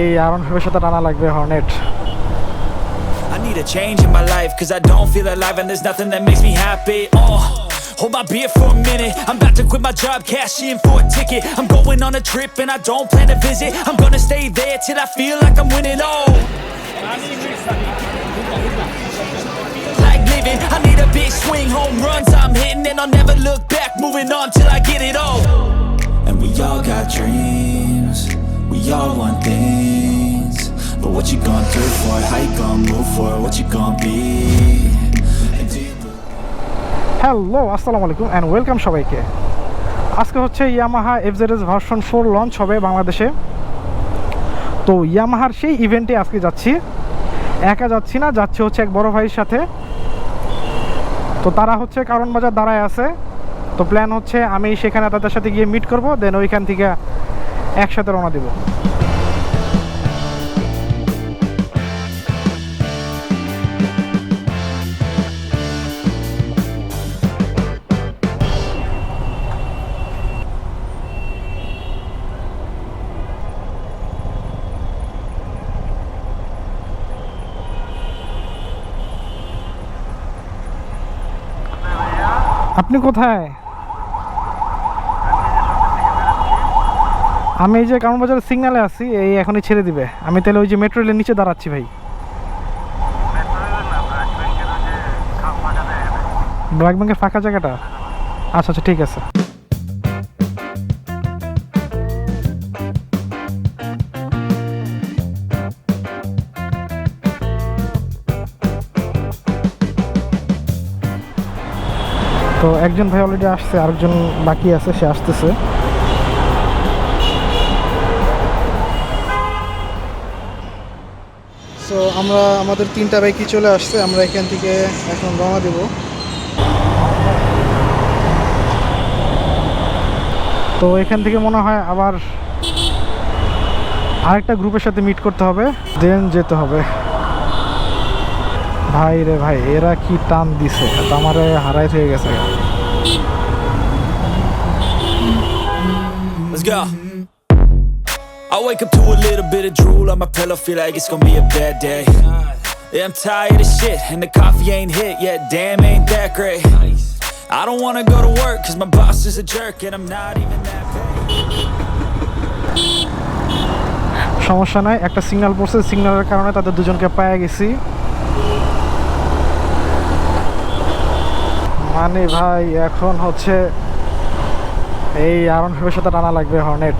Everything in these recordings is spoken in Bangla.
এই আরন ফাইভের সাথে টানা লাগবে Hornet I need a change in my life Cause I don't feel alive and there's nothing that makes me happy Oh, hold my beer for a minute I'm about to quit my job, cash in for a ticket I'm going on a trip and I don't plan to visit I'm gonna stay there till I feel like I'm winning Oh, like living I need a big swing, home runs I'm hitting And I'll never look back, moving on till I get it all And we all got dreams We all want things, But what you gonna do for it? How you gonna move for it? What you gonna be? Hello আসসালামু আলাইকুম অ্যান্ড ওয়েলকাম সবাইকে আজকে হচ্ছে Yamaha F Z S version four launch হবে বাংলাদেশে তো ইয়ামাহার সেই ইভেন্টে আজকে যাচ্ছি একা যাচ্ছি না, যাচ্ছি হচ্ছে এক বড় ভাইয়ের সাথে তো তারা হচ্ছে কারণ বাজার দাঁড়ায় আছে তো প্ল্যান হচ্ছে আমি সেখানে তাদের সাথে গিয়ে মিট করব দেন ওইখান থেকে একসাথে রওনা দেবো। আপনি কোথায়? আমি এই যে কারণ বাজারের সিগনালে আছি, এই এখনই ছেড়ে দিবে। আমি তাহলে ওই যে মেট্রো রেলের নিচে দাঁড়াচ্ছি ভাই। ব্ল্যাক ব্যাংকের ফাঁকা জায়গাটা? আচ্ছা আচ্ছা ঠিক আছে। তো একজন ভাই অলরেডি আসছে, আরেকজন বাকি আছে, সে আসতেছে। আমরা, আমাদের তিনটা বাইকই চলে আসছে, আমরা এখান থেকে এখন রওনা দেব। তো এখান থেকে মনে হয় আবার আরেকটা গ্রুপের সাথে মিট করতে হবে দেন যেতে হবে। ভাই রে ভাই, এরা কি টান দিছে আমারে হারাই হয়ে গেছে। Let's go. I wake up to a little bit of drool on my pillow, feel like it's gonna be a bad day. Yeah, I'm tired of shit, and the coffee ain't hit yet. Damn, ain't that great. I don't wanna go to work, cause my boss is a jerk, and I'm not even that paid. সমস্যা নাই একটা সিগন্যাল পড়ছে সিগন্যালের কারণে তাদের দুজনকে পায়ে গেছি মানে ভাই এখন হচ্ছে এই আরন সাথে টানা লাগবে Hornet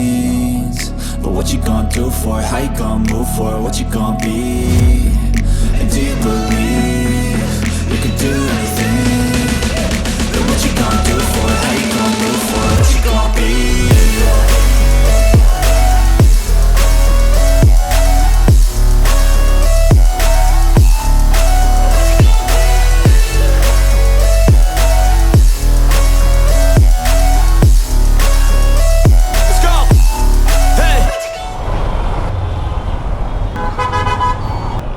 But what you gonna do for it? How you gonna move for it? What you gonna be? And do you believe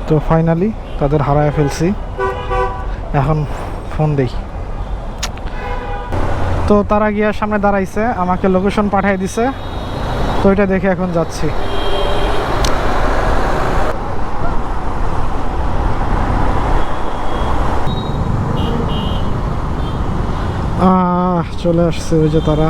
তো ফাইনালি তাদের হারায় ফেলছি। এখন ফোন দেই তো তারা গিয়ে সামনে দাঁড়াইছে, আমাকে লোকেশন পাঠিয়ে দিছে। তো এটা দেখে এখন যাচ্ছি। চলে আসছে ওই যে তারা।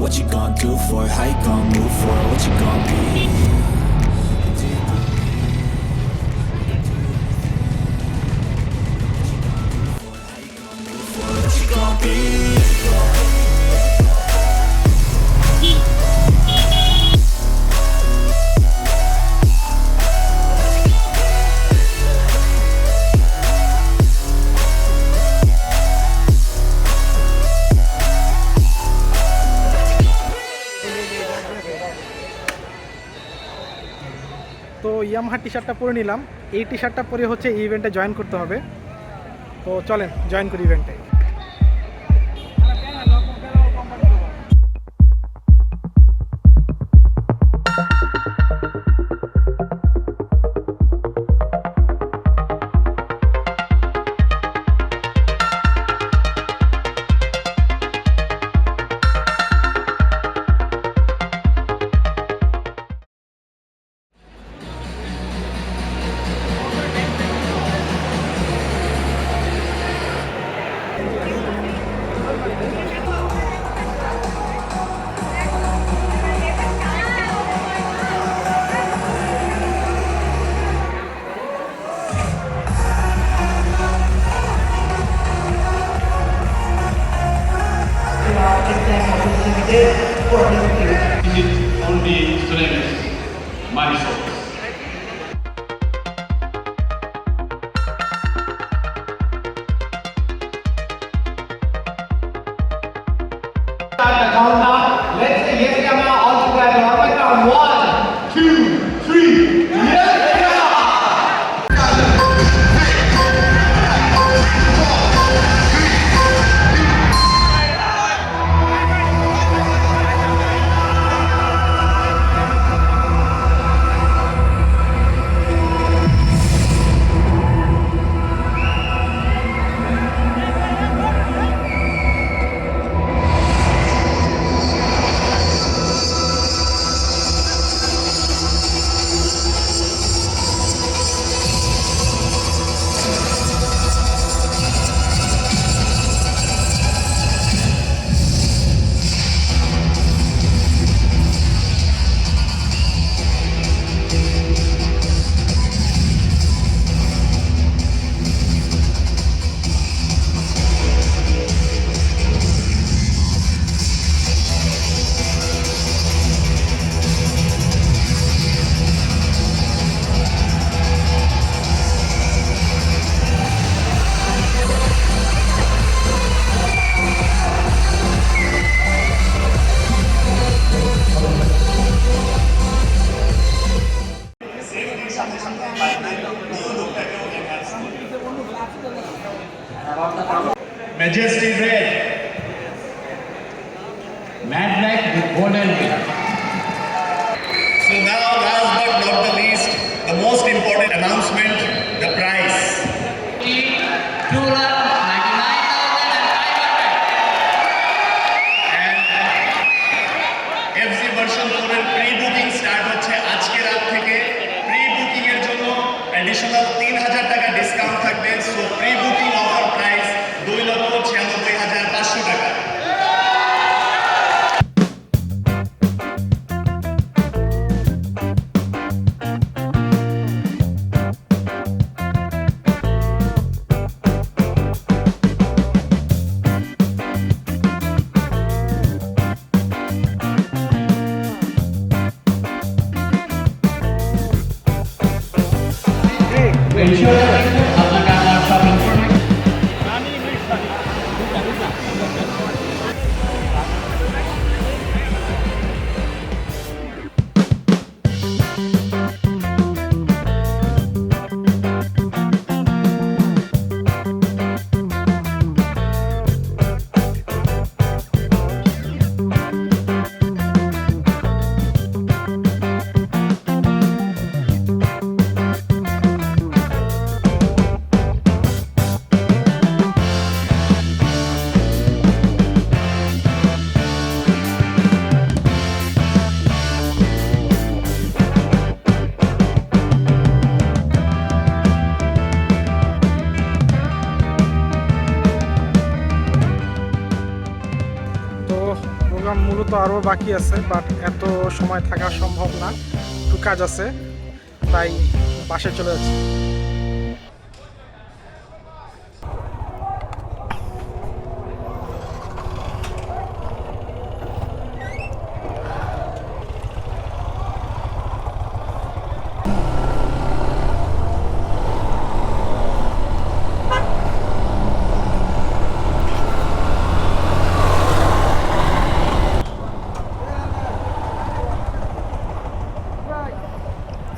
What you gonna do for it? How you gonna move for it? What you gonna be? তো ইয়ামাহা টি শার্টটা পরে নিলাম। এই টি শার্টটা পরে হচ্ছে ইভেন্টে জয়েন করতে হবে। তো চলেন জয়েন করি ইভেন্টে Thank you. 大家在高 Majesty Red. Mad Black with golden. So now, last but not the least, the most important announcement, আরও বাকি আছে বাট এত সময় থাকা সম্ভব না। একটু কাজ আছে, তাই বাসে চলে যাচ্ছি।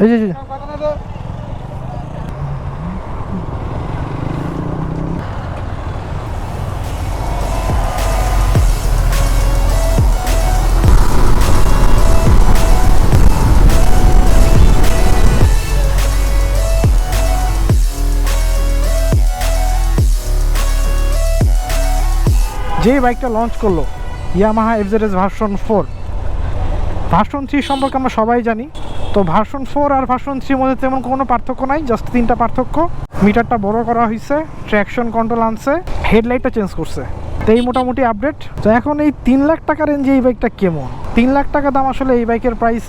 এই যে এই যে। যে বাইকটা লঞ্চ করল Yamaha F Z S version four version three সম্পর্কে আমরা সবাই জানি তো ভার্সন ফোর আর ভার্সন থ্রির মধ্যে তেমন কোনো পার্থক্য নাই জাস্ট তিনটা পার্থক্য। মিটারটা বড় করা হয়েছে ট্র্যাকশন কন্ট্রোল আনছে হেডলাইটটা চেঞ্জ করছে। তো এই মোটামুটি আপডেট তো এখন এই তিন লাখ টাকা রেঞ্জে এই বাইকটা কেমন? তিন লাখ টাকা দাম আসলে এই বাইকের প্রাইস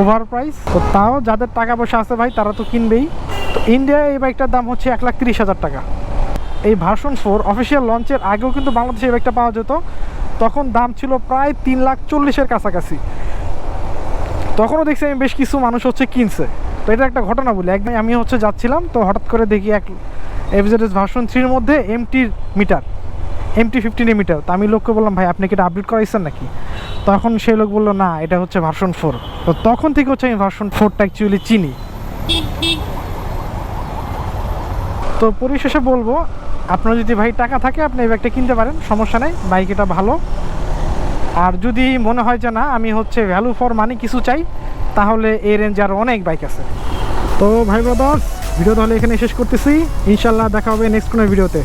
ওভার প্রাইস তো তাও যাদের টাকা পয়সা আছে ভাই, তারা তো কিনবেই। তো ইন্ডিয়ায় এই বাইকটার দাম হচ্ছে এক লাখ তিরিশ হাজার টাকা। এই ভার্সন ফোর অফিসিয়াল লঞ্চের আগেও কিন্তু বাংলাদেশে এই বাইকটা পাওয়া যেত। তখন দাম ছিল প্রায় তিন লাখ চল্লিশের কাছাকাছি। তখনও দেখছি আমি বেশ কিছু মানুষ হচ্ছে কিনছে। তো এটা একটা ঘটনা বলি। একদিন আমি হচ্ছে যাচ্ছিলাম, তো হঠাৎ করে দেখি এক এফজেডএস ভার্সন থ্রির মধ্যে এমটির meter M T fifteen meter তো আমি লোককে বললাম, ভাই, আপনি কি এটা আপডেট করাইছেন নাকি? তখন সেই লোক বলল, না, এটা হচ্ছে ভার্সন ফোর তো তখন থেকে হচ্ছে আমি ভার্সন ফোরটা অ্যাকচুয়ালি চিনি। তো পরিশেষে বলব, আপনার যদি ভাই টাকা থাকে, আপনি এই ব্যাগটা কিনতে পারেন, সমস্যা নেই বাইক এটা ভালো। আর যদি মনে হয় যে না, আমি হচ্ছে ভ্যালু ফর মানি কিছু চাই, তাহলে এই রেঞ্জে আরও অনেক বাইক আছে। তো ভাই ব্রাদার্স ভিডিও তাহলে এখানে শেষ করতেছি। ইনশাল্লাহ দেখা হবে নেক্সট কোনো ভিডিওতে